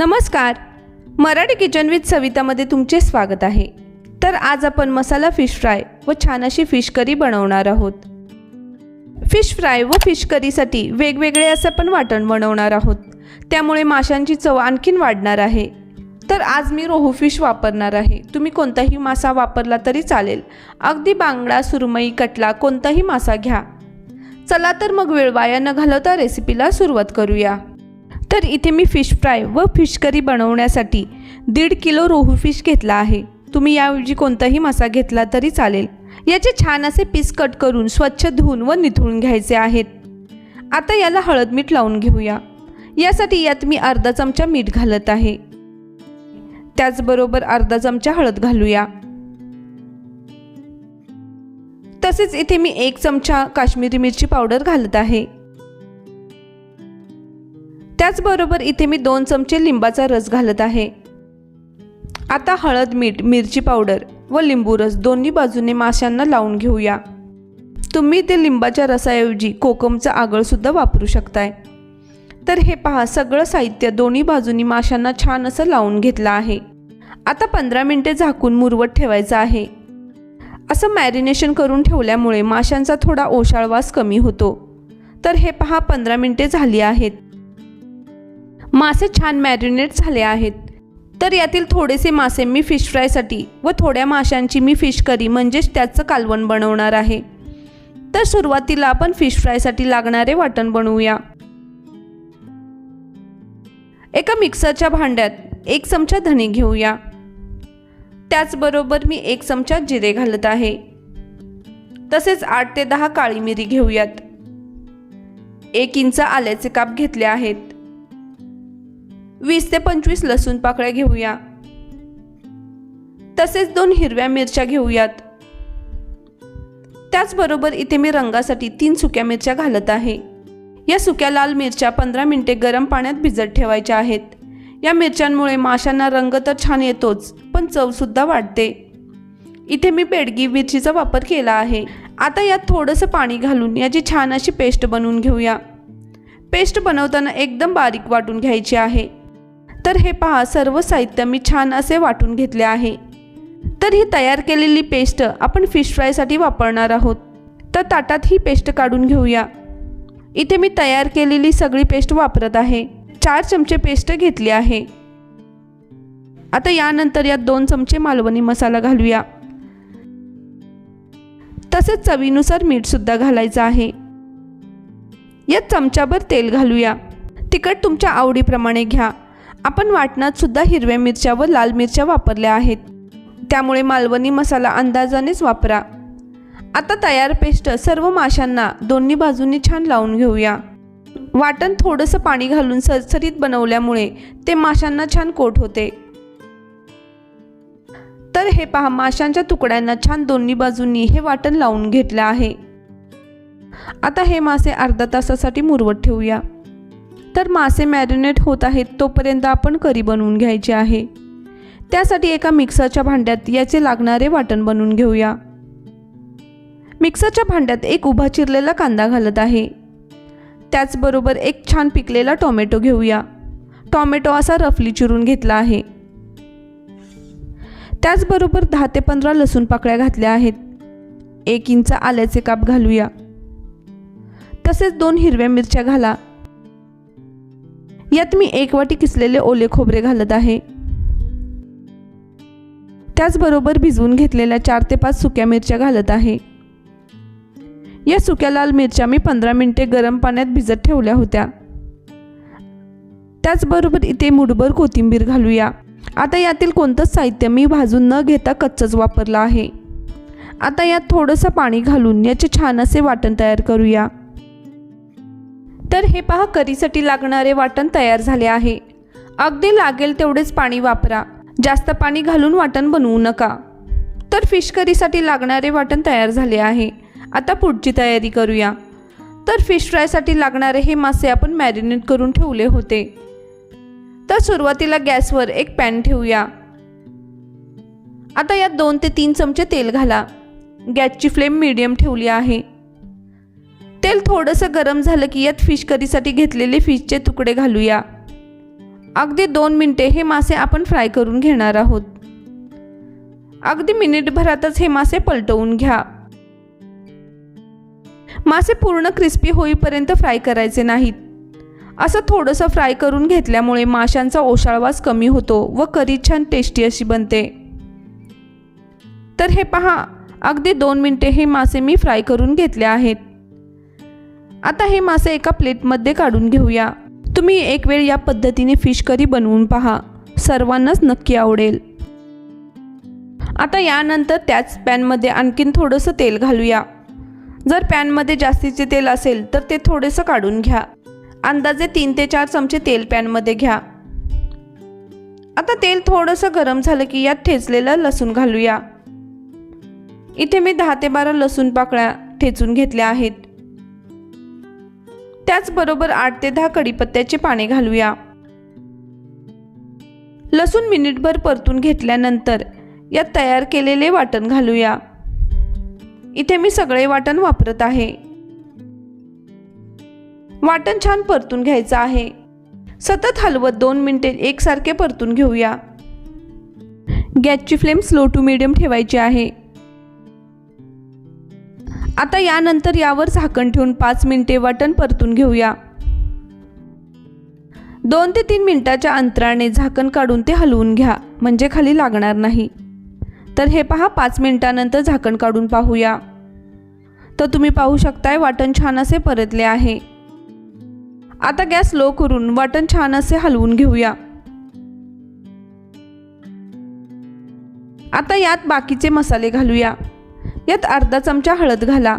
नमस्कार. Marathi kitchen with सवितामध्ये तुमचे स्वागत आहे. तर आज आपण मसाला फिश फ्राय व छान अशी फिश करी बनवणार आहोत. फिश फ्राय व फिश करीसाठी वेगवेगळे असं आपण वाटण बनवणार आहोत. त्यामुळे माशांची चव आणखीन वाढणार आहे. तर आज मी रोहू फिश वापरणार आहे. तुम्ही कोणताही मासा वापरला तरी चालेल. अगदी बांगडा सुरमई कटला कोणताही मासा घ्या. चला तर मग वेळ वाया न घालवता रेसिपीला सुरुवात करूया. तर इथे मी फिश फ्राय व फिश करी बनवण्यासाठी दीड किलो रोहू फिश घेतला आहे. तुम्ही याऐवजी कोणताही मासा घेतला तरी चालेल. याचे छान असे पीस कट करून स्वच्छ धुवून व निथळून घ्यायचे आहेत. आता याला हळद मीठ लावून घेऊया. यासाठी यात मी अर्धा चमचा मीठ घालत आहे. त्याचबरोबर अर्धा चमचा हळद घालूया. तसेच इथे मी एक चमचा काश्मीरी मिरची पावडर घालत आहे. त्याचबरोबर इथे मी दोन चमचे लिंबाचा रस घालत आहे. आता हळद मीठ मिरची पावडर व लिंबू रस दोन्ही बाजूने माशांना लावून घेऊया. तुम्ही ते लिंबाच्या रसाऐवजी कोकमचं आगळसुद्धा वापरू शकताय. तर हे पहा सगळं साहित्य दोन्ही बाजूनी माशांना छान असं लावून घेतलं आहे. आता पंधरा मिनटे झाकून मुरवत ठेवायचं आहे. असं मॅरिनेशन करून ठेवल्यामुळे माशांचा थोडा ओशाळवास कमी होतो. तर हे पहा पंधरा मिनटे झाली आहेत. मासे छान मॅरिनेट झाले आहेत. तर यातील थोडेसे मासे मी फिश फ्रायसाठी व थोड्या माशांची मी फिश करी म्हणजेच त्याचं कालवण बनवणार आहे. तर सुरुवातीला आपण फिश फ्रायसाठी लागणारे वाटण बनवूया. एका मिक्सरच्या भांड्यात एक चमचा धणे घेऊया. त्याचबरोबर मी एक चमचा जिरे घालत आहे. तसेच आठ ते दहा काळी मिरी घेऊयात. एक इंच आल्याचे काप घेतले आहेत. वीस ते पंचवीस लसूण पाकळ्या घेऊया. तसेच दोन हिरव्या मिरच्या घेऊयात. त्याचबरोबर इथे मी रंगासाठी तीन सुक्या मिरच्या घालत आहे. या सुक्या लाल मिरच्या पंधरा मिनिटे गरम पाण्यात भिजत ठेवायच्या आहेत. या मिरच्यांमुळे माशांना रंग तर छान येतोच पण चवसुद्धा वाढते. इथे मी बेडगी मिरचीचा वापर केला आहे. आता यात थोडंसं पाणी घालून याची छान अशी पेस्ट बनवून घेऊया. पेस्ट बनवताना एकदम बारीक वाटून घ्यायची आहे. तर हे पहा सर्व साहित्य मी छान असे वाटून घेतले आहे. तर ही तयार केलेली पेस्ट आपण फिश फ्रायसाठी वापरणार आहोत. तर ताटात ही पेस्ट काढून घेऊया. इथे मी तयार केलेली सगळी पेस्ट वापरत आहे. चार चमचे पेस्ट घेतली आहे. आता यानंतर यात दोन चमचे मालवणी मसाला घालूया. तसेच चवीनुसार मीठसुद्धा घालायचं आहे. यात चमचाभर तेल घालूया. तिखट तुमच्या आवडीप्रमाणे घ्या. आपण वाटणात सुद्धा हिरव्या मिरच्या व लाल मिरच्या वापरल्या आहेत. त्यामुळे मालवणी मसाला अंदाजानेच वापरा. आता तयार पेस्ट सर्व माशांना दोन्ही बाजूंनी छान लावून घेऊया. वाटण थोडंसं पाणी घालून सरसरीत बनवल्यामुळे ते माशांना छान कोट होते. तर हे पहा माशांच्या तुकड्यांना छान दोन्ही बाजूंनी हे वाटण लावून घेतलं आहे. आता हे मासे अर्धा तासासाठी मुरवत ठेवूया. तर मासे मॅरिनेट होत आहेत तोपर्यंत आपण करी बनवून घ्यायची आहे. त्यासाठी एका मिक्सरच्या भांड्यात याचे लागणारे वाटण बनवून घेऊया. मिक्सरच्या भांड्यात एक उभा चिरलेला कांदा घालत आहे. त्याचबरोबर एक छान पिकलेला टोमॅटो घेऊया. टॉमॅटो असा रफली चिरून घेतला आहे. त्याचबरोबर दहा ते पंधरा लसूण पाकळ्या घातल्या आहेत. एक इंच आल्याचे काप घालूया. तसेच दोन हिरव्या मिरच्या घाला. यात मी एक वाटी किसलेले ओले खोबरे घालत आहे. त्याचबरोबर भिजवून घेतलेल्या चार ते पाच सुक्या मिरच्या घालत आहे. या सुक्या लाल मिरच्या मी पंधरा मिनिटे गरम पाण्यात भिजत ठेवल्या होत्या. त्याचबरोबर इथे मुठभर कोथिंबीर घालूया. आता यातील कोणतंच साहित्य मी भाजून न घेता कच्चंच वापरलं आहे. आता यात थोडंसं पाणी घालून याचे छान असे वाटण तयार करूया. तर हे पहा करीसाठी लागणारे वाटण तयार झाले आहे. अगदी लागेल तेवढेच पाणी वापरा. जास्त पाणी घालून वाटण बनवू नका. तर फिश करीसाठी लागणारे वाटण तयार झाले आहे. आता पुढची तयारी करूया. तर फिश फ्रायसाठी लागणारे हे मासे आपण मॅरिनेट करून ठेवले होते. तर सुरुवातीला गॅसवर एक पॅन ठेवूया. आता यात दोन ते तीन चमचे तेल घाला. गॅसची फ्लेम मीडियम ठेवली आहे. तेल थोडंसं गरम झालं की यात फिश करीसाठी घेतलेले फिशचे तुकडे घालूया. अगदी दोन मिनटे हे मासे आपण फ्राय करून घेणार आहोत. अगदी मिनिटभरातच हे मासे पलटवून घ्या. मासे पूर्ण क्रिस्पी होईपर्यंत फ्राय करायचे नाहीत. असं थोडंसं फ्राय करून घेतल्यामुळे माशांचा ओशाळवास कमी होतो व करी छान टेस्टी अशी बनते. तर हे पहा अगदी दोन मिनटे हे मासे मी फ्राय करून घेतले आहेत. आता हे मासे एका प्लेटमध्ये काढून घेऊया. तुम्ही एक वेळ या पद्धतीने फिश करी बनवून पहा. सर्वांनाच नक्की आवडेल. आता यानंतर त्याच पॅनमध्ये आणखीन थोडंसं तेल घालूया. जर पॅनमध्ये जास्तीचे तेल असेल तर ते थोडेसं काढून घ्या. अंदाजे तीन ते चार चमचे तेल पॅनमध्ये घ्या. आता तेल थोडंसं गरम झालं की यात ठेचलेलं लसूण घालूया. इथे मी दहा ते बारा लसूण पाकळ्या ठेचून घेतल्या आहेत. त्याचबरोबर आठ ते दहा कडीपत्त्याचे पाने घालूया. लसूण मिनिटभर परतून घेतल्यानंतर यात तयार केलेले वाटण घालूया. इथे मी सगळे वाटण वापरत आहे. वाटण छान परतून घ्यायचं आहे. सतत हलवत दोन मिनिटे एकसारखे परतून घेऊया. गॅसची फ्लेम स्लो टू मिडियम ठेवायची आहे. आता यानंतर यावर झाकण ठेवून पाच मिनिटे वाटण परतून घेऊया. दोन ते तीन मिनिटाच्या अंतराने झाकण काढून ते हलवून घ्या म्हणजे खाली लागणार नाही. तर हे पहा पाच मिनिटानंतर झाकण काढून पाहूया. तर तुम्ही पाहू शकताय वाटण छान असे परतले आहे. आता गॅस लो करून वाटण छान असे हलवून घेऊया. आता यात बाकीचे मसाले घालूया. यात अर्धा चमचा हळद घाला.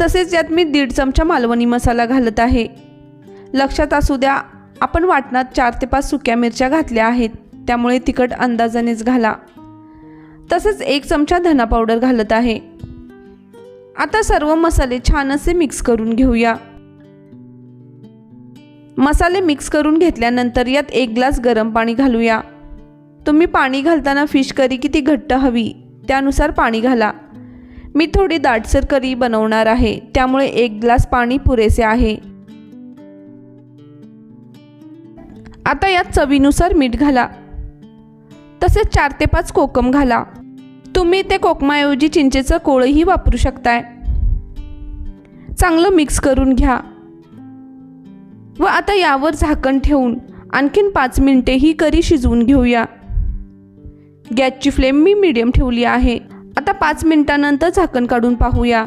तसेच यात मी दीड चमचा मालवणी मसाला घालत आहे. लक्षात असू द्या आपण वाटणात चार ते पाच सुक्या मिरच्या घातल्या आहेत त्यामुळे तिखट अंदाजानेच घाला. तसेच एक चमचा धना पावडर घालत आहे. आता सर्व मसाले छान असे मिक्स करून घेऊया. मसाले मिक्स करून घेतल्यानंतर यात एक ग्लास गरम पाणी घालूया. तुम्ही पाणी घालताना फिश करी किती घट्ट हवी त्यानुसार पाणी घाला. मी थोडी दाटसर करी बनवणार आहे त्यामुळे एक ग्लास पाणी पुरेसे आहे. आता यात चवीनुसार मीठ घाला. तसेच चार ते पाच कोकम घाला. तुम्ही ते कोकमाऐवजी चिंचेचं कोळही वापरू शकताय. चांगलं मिक्स करून घ्या. व आता यावर झाकण ठेवून आणखीन पाच मिनिटे ही करी शिजवून घेऊया. गॅसची फ्लेम मी मीडियम ठेवली आहे. आता पाच मिनिटानंतर झाकण काढून पाहूया.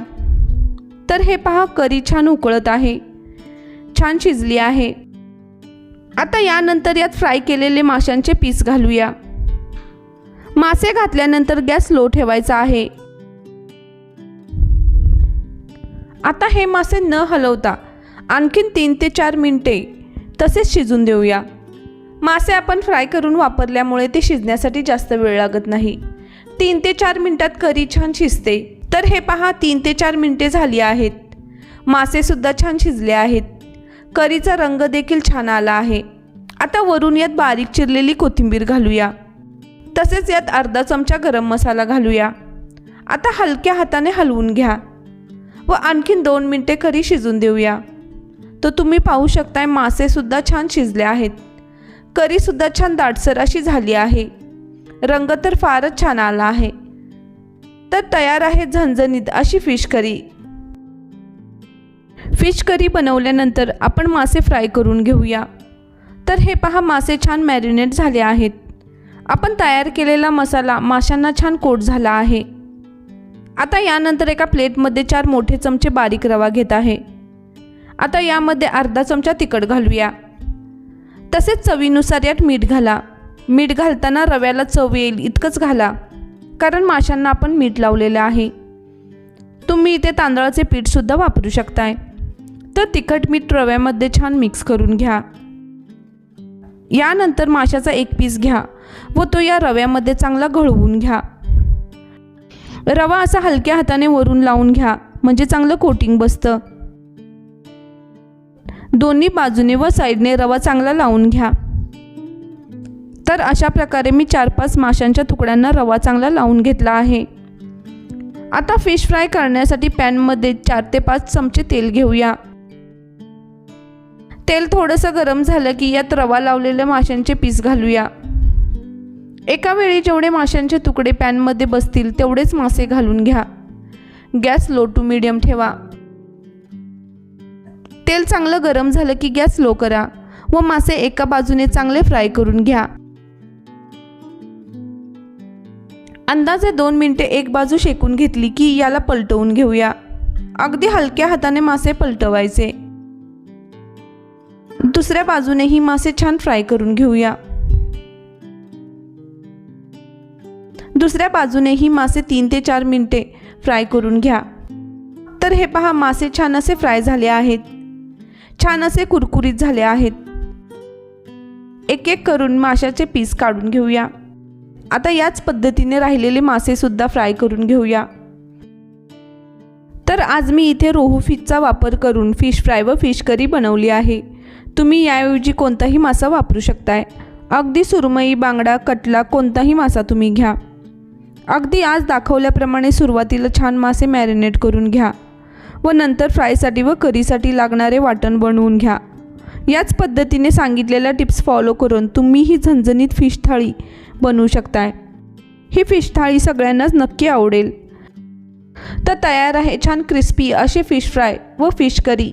तर हे पहा करी छान उकळत आहे. छान शिजली आहे. आता यानंतर यात फ्राय केलेले माशांचे पीस घालूया. मासे घातल्यानंतर गॅस लो ठेवायचा आहे. आता हे मासे न हलवता आणखीन तीन ते चार मिनटे तसेच शिजून देऊया. मासे आपण फ्राय करून वापरल्यामुळे ते शिजण्यासाठी जास्त वेळ लागत नाही. तीन ते चार मिनटात करी छान शिजते. तर हे पहा तीन ते चार मिनटे झाली आहेत. मासेसुद्धा छान शिजले आहेत. करीचा रंग देखील छान आला आहे. आता वरून यात बारीक चिरलेली कोथिंबीर घालूया. तसेच यात अर्धा चमचा गरम मसाला घालूया. आता हलक्या हाताने हलवून घ्या व आणखीन दोन मिनटे करी शिजून देऊया. तर तुम्ही पाहू शकताय मासेसुद्धा छान शिजले आहेत. करीसुद्धा छान दाटसर अशी झाली आहे. रंग तर फारच छान आला आहे. तर तयार आहे झणझणीत अशी फिश करी. फिश करी बनवल्यानंतर आपण मासे फ्राय करून घेऊया. तर हे पहा मासे छान मॅरिनेट झाले आहेत. आपण तयार केलेला मसाला माशांना छान कोट झाला आहे. आता यानंतर एका प्लेटमध्ये चार मोठे चमचे बारीक रवा घेत आहे. आता यामध्ये अर्धा चमचा तिखट घालूया. तसेच चवीनुसार यात मीठ घाला. मीठ घालताना रव्याला चव येईल इतकंच घाला. कारण माशांना आपण मीठ लावलेलं आहे. तुम्ही इथे तांदळाचे पीठसुद्धा वापरू शकताय. तर तिखट मीठ रव्यामध्ये छान मिक्स करून घ्या. यानंतर माशाचा एक पीस घ्या व तो या रव्यामध्ये चांगला घळवून घ्या. रवा असा हलक्या हाताने वरून लावून घ्या म्हणजे चांगलं कोटिंग बसतं. दोन्ही बाजूने व साईडने रवा चांगला लावून घ्या. तर अशा प्रकारे मी चार पाच माशांच्या तुकड्यांना रवा चांगला लावून घेतला आहे. आता फिश फ्राय करण्यासाठी पॅनमध्ये चार ते पाच चमचे तेल घेऊया. तेल थोडंसं गरम झालं की यात रवा लावलेल्या माशांचे पीस घालूया. एका वेळी जेवढे माशांचे तुकडे पॅनमध्ये बसतील तेवढेच मासे घालून घ्या. गॅस लो टू मिडियम ठेवा. तेल चांगलं गरम झालं की गॅस लो करा व मासे एका बाजूने चांगले फ्राय करून घ्या. अंदाजे दोन मिनटे एक बाजू शेकून घेतली की याला पलटवून घेऊया. अगदी हलक्या हाताने मासे पलटवायचे. दुसऱ्या बाजूनेही मासे छान फ्राय करून घेऊया. दुसऱ्या बाजूनेही मासे तीन ते चार मिनटे फ्राय करून घ्या. तर हे पहा मासे छान असे फ्राय झाले आहेत. छान असे कुरकुरीत झाले आहेत. एक एक करून माशाचे पीस काढून घेऊया. आता याच पद्धतीने राहिलेले मासेसुद्धा फ्राय करून घेऊया. तर आज मी इथे रोहू फिशचा वापर करून फिश फ्राय व फिश करी बनवली आहे. तुम्ही याऐवजी कोणताही मासा वापरू शकताय. अगदी सुरमई बांगडा कटला कोणताही मासा तुम्ही घ्या. अगदी आज दाखवल्याप्रमाणे सुरुवातीला छान मासे मॅरिनेट करून घ्या व नंतर फ्रायसाठी व करीसाठी लागणारे वाटण बनवून घ्या. याच पद्धतीने सांगितलेल्या टिप्स फॉलो करून तुम्ही ही झणझणीत फिश थाळी बनवू शकताय. ही फिश थाळी सगळ्यांनाच नक्की आवडेल. तर तयार आहे छान क्रिस्पी असे फिश फ्राय व फिश करी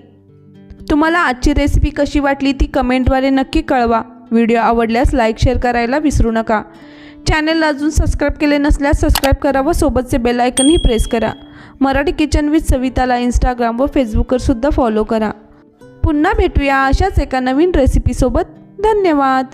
तुम्हाला आजची रेसिपी कशी वाटली ती कमेंटद्वारे नक्की कळवा. व्हिडिओ आवडल्यास लाईक शेअर करायला विसरू नका. चॅनलला अजून सबस्क्राईब केले नसल्यास सबस्क्राईब करा व सोबतचे बेल आयकनही प्रेस करा. मराठी किचन विथ सविताला इंस्टाग्राम व फेसबुकवरसुद्धा फॉलो करा. पुन्हा भेटूया अशाच एका नवीन रेसिपीसोबत धन्यवाद!